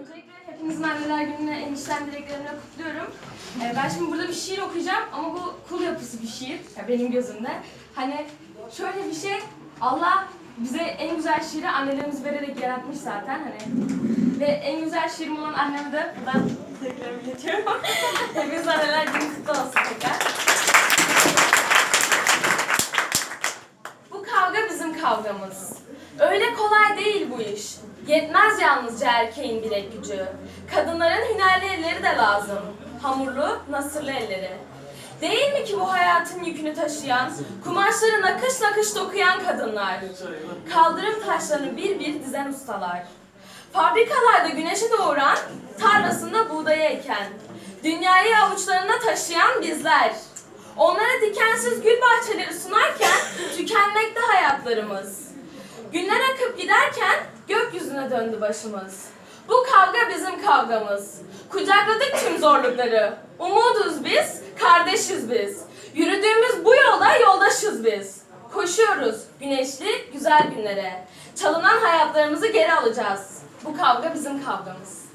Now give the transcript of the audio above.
Öncelikle hepinizin anneler gününe en içten dileklerimle kutluyorum. Ee, ben şimdi burada bir şiir okuyacağım ama bu kul yapısı bir şiir ya benim gözümde. Hani şöyle bir şey, Allah bize en güzel şiiri annelerimiz vererek yaratmış zaten hani. Ve en güzel şiirim olan anneme de buradan dileklerimi iletiyorum. kavgamız. Öyle kolay değil bu iş. Yetmez yalnızca erkeğin bilek gücü. Kadınların hünerli elleri de lazım. Hamurlu, nasırlı elleri. Değil mi ki bu hayatın yükünü taşıyan, kumaşları nakış nakış dokuyan kadınlar? Kaldırım taşlarını bir bir dizen ustalar. Fabrikalarda güneşe doğuran, tarlasında buğdayı eken, dünyayı avuçlarında taşıyan bizler. Onlara dikensiz gül bahçeleri sunarken tükenmekte hayatlarımız. Günler akıp giderken gökyüzüne döndü başımız. Bu kavga bizim kavgamız. Kucakladık tüm zorlukları. Umuduz biz, kardeşiz biz. Yürüdüğümüz bu yola yoldaşız biz. Koşuyoruz güneşli, güzel günlere. Çalınan hayatlarımızı geri alacağız. Bu kavga bizim kavgamız.